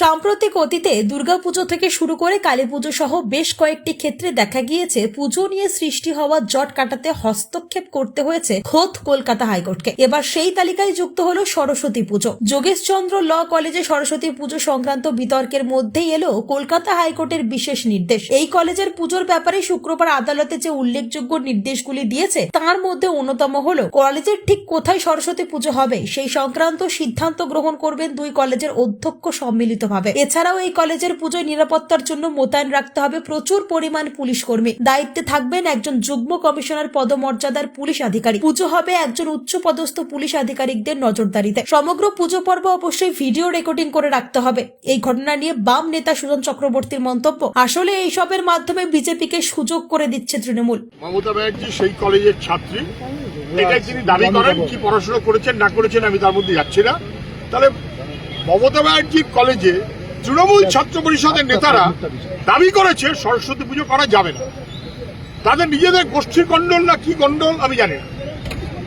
সাম্প্রতিক অতীতে দুর্গাপুজো থেকে শুরু করে কালীপুজো সহ বেশ কয়েকটি ক্ষেত্রে দেখা গিয়েছে পুজো নিয়ে সৃষ্টি হওয়া জট কাটাতে হস্তক্ষেপ করতে হয়েছে খোদ কলকাতা হাইকোর্টকে। এবার সেই তালিকায় যুক্ত হলো সরস্বতী পুজো। যোগেশচন্দ্র ল কলেজে সরস্বতী পুজো সংক্রান্ত বিতর্কের মধ্যেই এলো কলকাতা হাইকোর্টের বিশেষ নির্দেশ। এই কলেজের পুজোর ব্যাপারে শুক্রবার আদালতে যে উল্লেখযোগ্য নির্দেশগুলি দিয়েছে, তার মধ্যে অন্যতম হলো, কলেজের ঠিক কোথায় সরস্বতী পুজো হবে, সেই সংক্রান্ত সিদ্ধান্ত গ্রহণ করবেন দুই কলেজের অধ্যক্ষ সম্মিলিতভাবে এছাড়াও এই কলেজের পুজোয় নিরাপত্তার জন্য মোতায়েন রাখতে হবে প্রচুর পরিমাণ পুলিশ কর্মী। দায়িত্বে থাকবেন একজন যুগ্ম কমিশনার পদমর্যাদার পুলিশ আধিকারিক। পুজো হবে একজন উচ্চ পদস্থ পুলিশ আধিকারিকদের নজরদারিতে। সমগ্র পুজো পর্ব অবশ্যই ভিডিও রেকর্ডিং করে রাখতে হবে। এই ঘটনা নিয়ে বাম নেতা সুজন চক্রবর্তীর মন্তব্য। আসলে এইসবের মাধ্যমে বিজেপিকে সুযোগ করে দিচ্ছে তৃণমূল। মমতা ব্যানার্জি সেই কলেজের ছাত্রী। এটাই তিনি দাবি করেন, কি পড়াশোনা করেছেন, না করেছেন, আমি তার মধ্যে যাচ্ছি না। তাহলে মমতা ব্যানার্জির কলেজে তৃণমূল ছাত্র পরিষদের নেতারা দাবি করেছে সরস্বতী পুজো করা যাবে না। তাদের নিজেদের গোষ্ঠীর কন্ডল না কি কন্ডল আমি জানি না।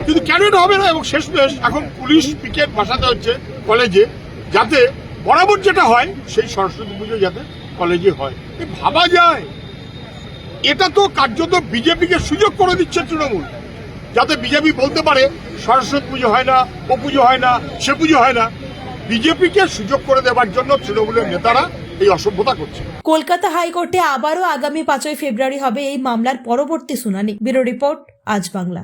কিন্তু কেন এটা হবে না? এবং শেষমেশ এখন পুলিশ পিকেট বসাতে হচ্ছে কলেজে যাতে বরাবর যেটা হয় সেই সরস্বতী পুজো যাতে কলেজে হয়। ভাবা যায়। এটা তো কার্যত বিজেপিকে সুযোগ করে দিচ্ছে তৃণমূল। যাতে বিজেপি বলতে পারে সরস্বতী পুজো হয় না ও পুজো হয় না সে পুজো হয় না। বিজেপিকে সুযোগ করে দেওয়ার জন্য তৃণমূলের নেতারা এই অসভ্যতা করছে কলকাতা হাইকোর্টে আবারও আগামী পাঁচই ফেব্রুয়ারি হবে এই মামলার পরবর্তী শুনানি। ব্যুরো রিপোর্ট, আজ বাংলা।